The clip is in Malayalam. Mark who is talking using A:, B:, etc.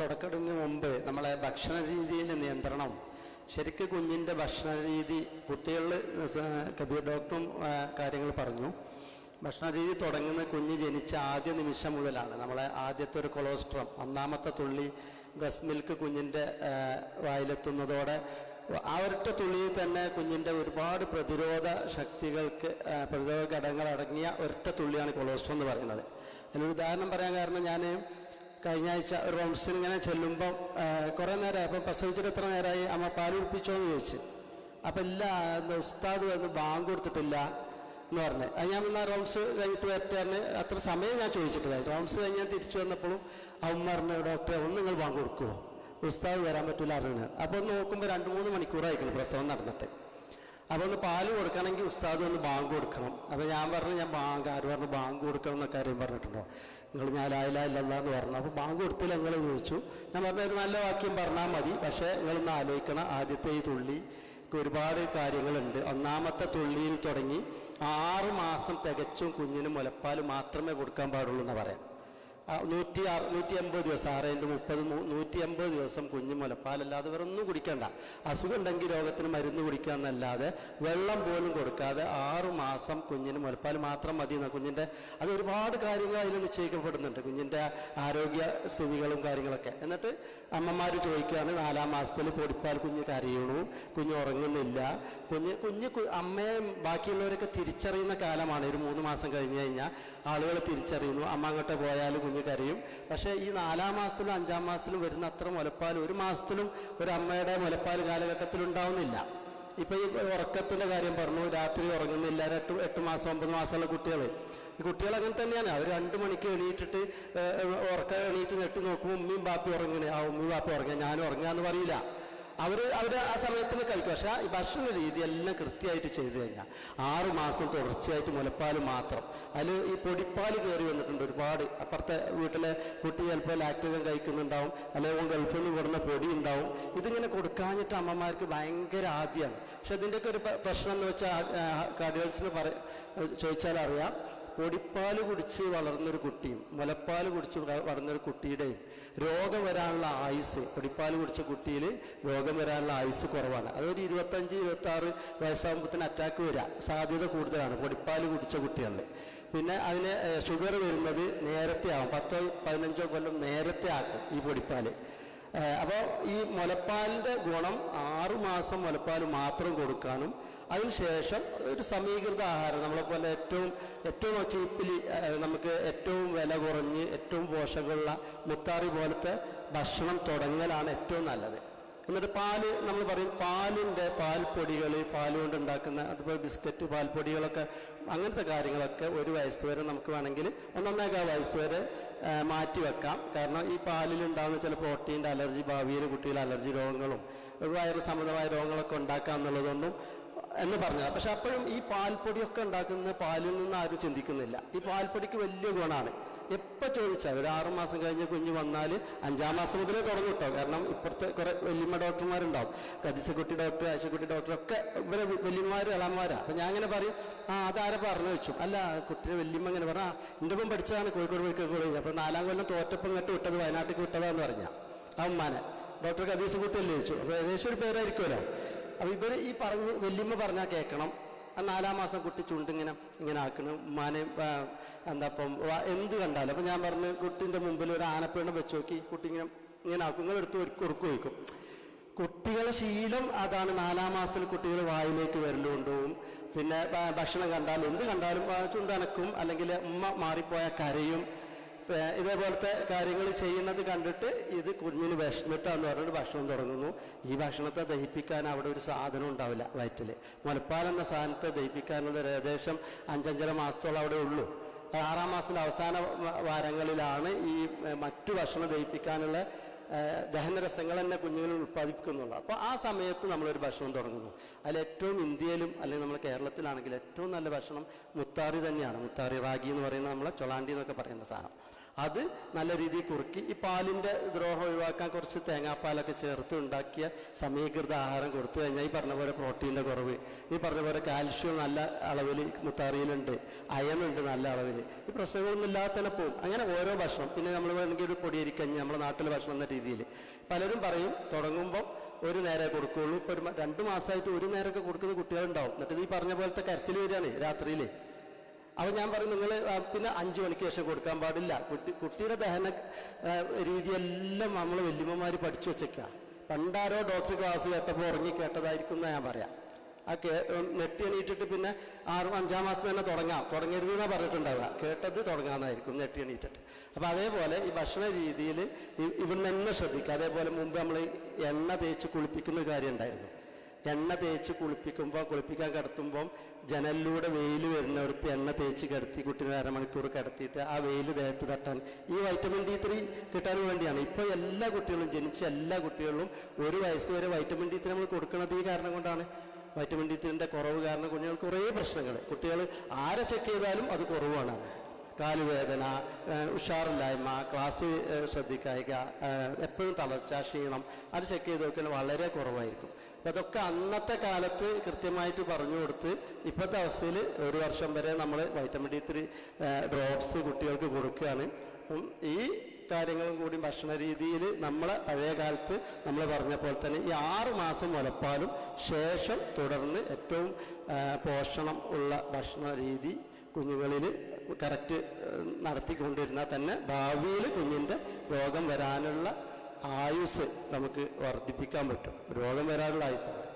A: തുടക്കത്തിന് മുമ്പ് നമ്മളെ ഭക്ഷണ രീതിയിലെ നിയന്ത്രണം. ശരിക്കും കുഞ്ഞിന്റെ ഭക്ഷണ രീതി കുട്ടികളിൽ കബീർ ഡോക്ടറും കാര്യങ്ങൾ പറഞ്ഞു. ഭക്ഷണ രീതി തുടങ്ങുന്ന കുഞ്ഞ് ജനിച്ച ആദ്യ നിമിഷം മുതലാണ് നമ്മളെ ആദ്യത്തെ ഒരു കൊളോസ്ട്രം. ഒന്നാമത്തെ തുള്ളി ബ്രസ് മിൽക്ക് കുഞ്ഞിന്റെ വായിലെത്തുന്നതോടെ ആ ഒരൊറ്റ തുള്ളിയിൽ തന്നെ കുഞ്ഞിന്റെ ഒരുപാട് പ്രതിരോധ ശക്തികൾക്ക് പ്രതിരോധ ഘടകങ്ങൾ അടങ്ങിയ ഒരൊറ്റ തുള്ളിയാണ് കൊളോസ്ട്രം എന്ന് പറയുന്നത്. അതിനൊരു ഉദാഹരണം പറയാൻ കാരണം ഞാൻ കഴിഞ്ഞ ആഴ്ച ഒരു റൗണ്ട്സിന് ഇങ്ങനെ ചെല്ലുമ്പം കുറേ നേരമായി അപ്പം പ്രസവിച്ചിട്ട് എത്ര നേരമായി? അമ്മ പാൽ എന്ന് ചോദിച്ചു. അപ്പം ഇല്ല ഉസ്താദ് വന്ന് ബാങ്ക് കൊടുത്തിട്ടില്ല എന്ന് പറഞ്ഞു. അത് ഞാൻ പിന്നെ റൗണ്ട്സ് കഴിഞ്ഞിട്ട് വരട്ടാറിന് അത്ര സമയം ഞാൻ ചോദിച്ചിട്ടില്ല. റൗണ്ട്സ് കഴിഞ്ഞ് ഞാൻ തിരിച്ചു വന്നപ്പോഴും അവൻ പറഞ്ഞു ഡോക്ടറെ ഒന്ന് നിങ്ങൾ ബാങ്ക് കൊടുക്കുമോ ഉസ്താദ് വരാൻ പറ്റില്ല അറിയണത് അപ്പോൾ ഒന്ന് നോക്കുമ്പോൾ രണ്ട് മൂന്ന് മണിക്കൂറായിരിക്കണം പ്രസവം നടന്നിട്ട്. അപ്പോൾ ഒന്ന് പാൽ കൊടുക്കണമെങ്കിൽ ഉസ്താദ് ഒന്ന് ബാങ്ക് കൊടുക്കണം. അപ്പോൾ ഞാൻ പറഞ്ഞു ഞാൻ ബാങ്ക് ആര് പറഞ്ഞു ബാങ്ക് കൊടുക്കണം എന്നൊക്കെ ആരെയും പറഞ്ഞിട്ടുണ്ടോ? നിങ്ങൾ ഞാൻ ലായില്ല ഇല്ലല്ല എന്ന് പറഞ്ഞു. അപ്പോൾ ബാങ്ക് കൊടുത്തില്ല നിങ്ങൾ ചോദിച്ചു. ഞാൻ പറഞ്ഞ ഒരു നല്ല വാക്യം പറഞ്ഞാൽ മതി. പക്ഷേ നിങ്ങളൊന്ന് ആലോചിക്കണം. ആദ്യത്തെ ഈ തുള്ളി ഒരുപാട് കാര്യങ്ങളുണ്ട്. ഒന്നാമത്തെ തുള്ളിയിൽ തുടങ്ങി ആറ് മാസം തികച്ചും കുഞ്ഞിന് മുലപ്പാൽ മാത്രമേ കൊടുക്കാൻ പാടുള്ളൂ എന്ന് പറയാം. നൂറ്റി നൂറ്റി എൺപത് ദിവസം ആറേന്റെ മുപ്പത് നൂറ്റി എൺപത് ദിവസം കുഞ്ഞു മുലപ്പാലല്ലാതെ വേറെ ഒന്നും കുടിക്കണ്ട. അസുഖം ഉണ്ടെങ്കിൽ രോഗത്തിന് മരുന്ന് കുടിക്കുക എന്നല്ലാതെ വെള്ളം പോലും കൊടുക്കാതെ ആറു മാസം കുഞ്ഞിന് മുലപ്പാൽ മാത്രം മതി എന്ന കുഞ്ഞിന്റെ അത് ഒരുപാട് കാര്യങ്ങൾ അതിൽ നിശ്ചയിക്കപ്പെടുന്നുണ്ട്. കുഞ്ഞിന്റെ ആരോഗ്യ സ്ഥിതികളും കാര്യങ്ങളൊക്കെ. എന്നിട്ട് അമ്മമാർ ചോദിക്കുകയാണ് നാലാം മാസത്തിൽ പൊടിപ്പാൽ കുഞ്ഞ് കരയണു കുഞ്ഞ് ഉറങ്ങുന്നില്ല. കുഞ്ഞ് കുഞ്ഞ് അമ്മയെ ബാക്കിയുള്ളവരൊക്കെ തിരിച്ചറിയുന്ന കാലമാണ്. ഒരു മൂന്ന് മാസം കഴിഞ്ഞ് കഴിഞ്ഞാൽ ആളുകൾ തിരിച്ചറിയുന്നു. അമ്മ അങ്ങോട്ട് പോയാൽ കുഞ്ഞ് കരയും. പക്ഷേ ഈ നാലാം മാസത്തിലും അഞ്ചാം മാസത്തിലും വരുന്ന അത്ര മുലപ്പാൽ ഒരു മാസത്തിലും ഒരു അമ്മയുടെ മുലപ്പാൽ കാലഘട്ടത്തിൽ ഉണ്ടാവുന്നില്ല. ഇപ്പം ഈ ഉറക്കത്തിന്റെ കാര്യം പറഞ്ഞു രാത്രി ഉറങ്ങുന്നില്ല എട്ട് എട്ട് മാസം ഒമ്പത് മാസമുള്ള കുട്ടികൾ ഈ കുട്ടികൾ അങ്ങനെ തന്നെയാണ്. അവർ രണ്ട് മണിക്ക് എണീറ്റിട്ട് ഉറക്കം എണീറ്റ് നെട്ടി നോക്കുമ്പോൾ ഉമ്മയും ബാപ്പി ഉറങ്ങണേ. ആ ഉമ്മയും ബാപ്പി ഉറങ്ങുക ഞാനും ഉറങ്ങാന്ന് പറയില്ല അവർ അവർ ആ സമയത്തിന് കഴിക്കും പക്ഷേ ഈ ഭക്ഷണ രീതി എല്ലാം കൃത്യമായിട്ട് ചെയ്തു കഴിഞ്ഞാൽ ആറ് മാസം തുടർച്ചയായിട്ട് മുലപ്പാൽ മാത്രം. അതിൽ ഈ പൊടിപ്പാൽ കയറി വന്നിട്ടുണ്ട് ഒരുപാട്. അപ്പുറത്തെ വീട്ടിലെ കുട്ടി ചിലപ്പോൾ ലാക്ടോജൻ കഴിക്കുന്നുണ്ടാവും. അല്ലെങ്കിൽ ഗൾഫിൽ നിന്ന് കൊടുന്ന പൊടി ഉണ്ടാവും. ഇതിങ്ങനെ കൊടുക്കാഞ്ഞിട്ട് അമ്മമാർക്ക് ഭയങ്കര ആദ്യമാണ്. പക്ഷെ ഇതിന്റെയൊക്കെ ഒരു പ്രശ്നം എന്ന് വെച്ചാൽ കാർഡിയോൾസിന് പറ ചോദിച്ചാൽ അറിയാം പൊടിപ്പാൽ കുടിച്ച് വളർന്നൊരു കുട്ടിയും മുലപ്പാൽ കുടിച്ച് വള- വളർന്നൊരു കുട്ടിയുടെയും രോഗം വരാനുള്ള ആയുസ് പൊടിപ്പാൽ കുടിച്ച കുട്ടിയിൽ രോഗം വരാനുള്ള ആയുസ് കുറവാണ്. അതൊരു ഇരുപത്തഞ്ച് ഇരുപത്തി ആറ് വയസ്സാകുമ്പോഴത്തേന് അറ്റാക്ക് വരാം. സാധ്യത കൂടുതലാണ് പൊടിപ്പാൽ കുടിച്ച കുട്ടികളിൽ പിന്നെ അതിന് ഷുഗർ വരുന്നത് നേരത്തെ ആവും. പത്തോ പതിനഞ്ചോ കൊല്ലം നേരത്തെ ആക്കും ഈ പൊടിപ്പാൽ അപ്പോൾ ഈ മുലപ്പാലിന്റെ ഗുണം ആറുമാസം മുലപ്പാൽ മാത്രം കൊടുക്കാനും അതിനുശേഷം ഒരു സമീകൃത ആഹാരം നമ്മളെപ്പോലെ ഏറ്റവും ഏറ്റവും ചീപ്പിലി നമുക്ക് ഏറ്റവും വില കുറഞ്ഞ് ഏറ്റവും പോഷകമുള്ള മുത്താറി പോലത്തെ ഭക്ഷണം തുടങ്ങലാണ് ഏറ്റവും നല്ലത്. എന്നിട്ട് പാൽ നമ്മൾ പറയും പാലിന്റെ പാൽപ്പൊടികൾ പാൽ കൊണ്ട് ഉണ്ടാക്കുന്ന അതുപോലെ ബിസ്ക്കറ്റ് പാൽപ്പൊടികളൊക്കെ അങ്ങനത്തെ കാര്യങ്ങളൊക്കെ ഒരു വയസ്സ് വരെ നമുക്ക് വേണമെങ്കിൽ ഒന്നൊന്നേകാൽ വയസ്സ് വരെ മാറ്റി വെക്കാം. കാരണം ഈ പാലിലുണ്ടാകുന്ന ചില പ്രോട്ടീന്റെ അലർജി ഭാവിയിൽ കുട്ടികൾ അലർജി രോഗങ്ങളും വയറ് സംബന്ധമായ രോഗങ്ങളൊക്കെ ഉണ്ടാക്കാം എന്നുള്ളതൊന്നും എന്ന് പറഞ്ഞത്. പക്ഷെ അപ്പോഴും ഈ പാൽപ്പൊടിയൊക്കെ ഉണ്ടാക്കുന്ന പാലിൽ നിന്ന് ആരും ചിന്തിക്കുന്നില്ല. ഈ പാൽപ്പൊടിക്ക് വലിയ ഗുണമാണ്. എപ്പോൾ ചോദിച്ചാൽ ഒരു ആറു മാസം കഴിഞ്ഞ് കുഞ്ഞ് വന്നാൽ അഞ്ചാം മാസം മുതലേ തുടങ്ങും കേട്ടോ കാരണം ഇപ്പുറത്തെ കുറേ വല്യമ്മ ഡോക്ടർമാരുണ്ടാവും. കതിശക്കുട്ടി ഡോക്ടർ ആശുക്കുട്ടി ഡോക്ടർ ഒക്കെ ഇവരെ വല്യമ്മമാർ ഇളമാരാ അപ്പം ഞാൻ അങ്ങനെ പറയും ആ അതാരെ പറഞ്ഞു വെച്ചു? അല്ല കുട്ടിയെ വല്യമ്മ ഇങ്ങനെ പറഞ്ഞാൽ എന്റെ ഒപ്പം പഠിച്ചതാണ് കോഴിക്കോട് മെഡിക്കൽ കോളേജ് അപ്പോൾ നാലാം കൊല്ലം തോറ്റപ്പം ഇങ്ങോട്ട് വിട്ടത് വയനാട്ടിലേക്ക് വിട്ടതാന്ന് പറഞ്ഞ. ആ ഉമ്മാനെ. ഡോക്ടർ കദീസ് കുട്ടിയല്ലേ ചോദിച്ചു. അപ്പോൾ ഏകദേശം ഒരു പേരായിരിക്കുമല്ലോ. അപ്പോൾ ഇവർ ഈ പറഞ്ഞ് വല്യമ്മ പറഞ്ഞാൽ കേൾക്കണം ആ നാലാം മാസം കുട്ടി ചുണ്ടിങ്ങനെ ഇങ്ങനെ ആക്കണം. ഉമ്മാനെ എന്താ ഇപ്പം എന്ത് കണ്ടാലും. അപ്പം ഞാൻ പറഞ്ഞു കുട്ടിന്റെ മുമ്പിൽ ഒരു ആനപ്പേണം വെച്ച് നോക്കി. കുട്ടി ഇങ്ങനെ ഇങ്ങനെ ആക്കും. നിങ്ങൾ എടുത്ത് കൊടുക്കു വയ്ക്കും കുട്ടികളെ ശീലം അതാണ് നാലാം മാസത്തിൽ കുട്ടികൾ വായിലേക്ക് വരലുകൊണ്ടുപോകും പിന്നെ ഭക്ഷണം കണ്ടാലും എന്ത് കണ്ടാലും ചുണ്ടനക്കും അല്ലെങ്കിൽ ഉമ്മ മാറിപ്പോയ കരയും. ഇതേപോലത്തെ കാര്യങ്ങൾ ചെയ്യുന്നത് കണ്ടിട്ട് ഇത് കുഞ്ഞിന് വിഷമിട്ടാന്ന് പറഞ്ഞിട്ട് ഭക്ഷണം തുടങ്ങുന്നു. ഈ ഭക്ഷണത്തെ ദഹിപ്പിക്കാൻ അവിടെ ഒരു സാധനം ഉണ്ടാവില്ല വയറ്റിൽ. മുലപ്പാൽ എന്ന സാധനത്തെ ദഹിപ്പിക്കാനുള്ള ഏകദേശം അഞ്ചഞ്ചര മാസത്തോളം അവിടെ ഉള്ളൂ. ആറാം മാസത്തിന്റെ അവസാന വാരങ്ങളിലാണ് ഈ മറ്റു ഭക്ഷണം ദഹിപ്പിക്കാനുള്ള ദഹനരസങ്ങൾ തന്നെ കുഞ്ഞുങ്ങളിൽ ഉൽപ്പാദിപ്പിക്കുന്നുള്ളൂ. അപ്പോൾ ആ സമയത്ത് നമ്മളൊരു ഭക്ഷണം തുടങ്ങുന്നു. അതിൽ ഏറ്റവും ഇന്ത്യയിലും അല്ലെങ്കിൽ നമ്മൾ കേരളത്തിലാണെങ്കിൽ ഏറ്റവും നല്ല ഭക്ഷണം മുത്താറി തന്നെയാണ്. മുത്താറി റാഗി എന്ന് പറയുന്നത് നമ്മളെ ചൊളാണ്ടി എന്നൊക്കെ പറയുന്ന സാധനം. അത് നല്ല രീതിയിൽ കുറുക്കി. ഈ പാലിന്റെ ദ്രോഹം ഒഴിവാക്കാൻ കുറച്ച് തേങ്ങാപ്പാലൊക്കെ ചേർത്ത് ഉണ്ടാക്കിയ സമീകൃത ആഹാരം കൊടുത്തു കഴിഞ്ഞാൽ ഈ പറഞ്ഞ പോലെ പ്രോട്ടീന്റെ കുറവ് ഈ പറഞ്ഞ പോലെ കാൽഷ്യം നല്ല അളവിൽ മുത്താറിയിലുണ്ട് അയണുണ്ട് നല്ല അളവിൽ. ഈ പ്രശ്നങ്ങളൊന്നും ഇല്ലാതെ തന്നെ പോകും അങ്ങനെ ഓരോ ഭക്ഷണം പിന്നെ നമ്മൾ വേണമെങ്കിൽ ഒരു പൊടിയരിക്കഞ്ഞ് നമ്മുടെ നാട്ടിലെ ഭക്ഷണം എന്ന രീതിയിൽ. പലരും പറയും തുടങ്ങുമ്പോൾ ഒരു നേരെ കൊടുക്കുകയുള്ളൂ ഇപ്പോൾ ഒരു രണ്ട് മാസമായിട്ട് ഒരു നേരമൊക്കെ കൊടുക്കുന്ന കുട്ടികളുണ്ടാവും. എന്നിട്ട് ഈ പറഞ്ഞ പോലത്തെ കരച്ചിൽ വരികയാണ് രാത്രിയിൽ. അപ്പോൾ ഞാൻ പറയും നിങ്ങൾ പിന്നെ അഞ്ചു മണിക്ക് ശേഷം കൊടുക്കാൻ പാടില്ല. കുട്ടി കുട്ടിയുടെ ദഹന രീതിയെല്ലാം നമ്മൾ വല്യമ്മമാർ പഠിച്ചു വെച്ചേക്കുക പണ്ടാരോ ഡോക്ടർ ക്ലാസ് കേട്ടപ്പോൾ ഉറങ്ങി കേട്ടതായിരിക്കും എന്ന് ഞാൻ പറയാം. ആ കേ നെട്ടി എണീറ്റിട്ട് പിന്നെ ആറ് അഞ്ചാം മാസം തന്നെ തുടങ്ങാം. തുടങ്ങരുത് എന്നാണ് പറഞ്ഞിട്ടുണ്ടാവുക. കേട്ടത് തുടങ്ങാമെന്നായിരിക്കും നെട്ടി എണീറ്റിട്ട്. അപ്പോൾ അതേപോലെ ഈ ഭക്ഷണ രീതിയിൽ ഇവിടുന്ന് തന്നെ ശ്രദ്ധിക്കുക. അതേപോലെ മുമ്പ് നമ്മൾ എണ്ണ തേച്ച് കുളിപ്പിക്കുന്ന കാര്യം ഉണ്ടായിരുന്നു. എണ്ണ തേച്ച് കുളിപ്പിക്കുമ്പോൾ കുളിപ്പിക്കാൻ കിടത്തുമ്പം ജനലിലൂടെ വെയിൽ വരുന്നിടത്ത് എണ്ണ തേച്ച് കിടത്തി കുട്ടീനെ അരമണിക്കൂർ കിടത്തിയിട്ട് ആ വെയിൽ ദേഹത്ത് തട്ടാൻ ഈ വൈറ്റമിൻ ഡി ത്രീ കിട്ടാൻ വേണ്ടിയാണ്. ഇപ്പോൾ എല്ലാ കുട്ടികളും ജനിച്ച എല്ലാ കുട്ടികളും ഒരു വയസ്സ് വരെ വൈറ്റമിൻ ഡി ത്രീ നമ്മൾ കൊടുക്കുന്നത് ഈ കാരണം കൊണ്ടാണ്. വൈറ്റമിൻ ഡി ത്രീന്റെ കുറവ് കാരണം കുഞ്ഞുങ്ങൾക്ക് കുറേ പ്രശ്നങ്ങൾ. കുട്ടികൾ ആരെ ചെക്ക് ചെയ്താലും അത് കുറവാണ്. കാലുവേദന ഉഷാറില്ലായ്മ ക്ലാസ് ശ്രദ്ധിക്കായിക എപ്പോഴും തളർച്ച ക്ഷീണം അത് ചെക്ക് ചെയ്ത് നോക്കിയാൽ വളരെ കുറവായിരിക്കും. അതൊക്കെ അന്നത്തെ കാലത്ത് കൃത്യമായിട്ട് പറഞ്ഞു കൊടുത്ത് ഇപ്പോഴത്തെ അവസ്ഥയിൽ ഒരു വർഷം വരെ നമ്മൾ വൈറ്റമിൻ ഡി ത്രീ ഡ്രോപ്സ് കുട്ടികൾക്ക് കൊടുക്കുകയാണ്. അപ്പം ഈ കാര്യങ്ങളും കൂടി ഭക്ഷണ രീതിയിൽ നമ്മളെ പഴയ കാലത്ത് നമ്മൾ പറഞ്ഞ പോലെ തന്നെ ഈ ആറ് മാസം മുലപ്പാലും ശേഷം തുടർന്ന് ഏറ്റവും പോഷണം ഉള്ള ഭക്ഷണ രീതി കുഞ്ഞുങ്ങളിൽ കറക്റ്റ് നടത്തിക്കൊണ്ടിരുന്നാൽ തന്നെ ഭാവിയിൽ കുഞ്ഞിന്റെ രോഗം വരാനുള്ള ആയുസ് നമുക്ക് വർദ്ധിപ്പിക്കാൻ പറ്റും. രോഗം വരാനുള്ള ആയുസ്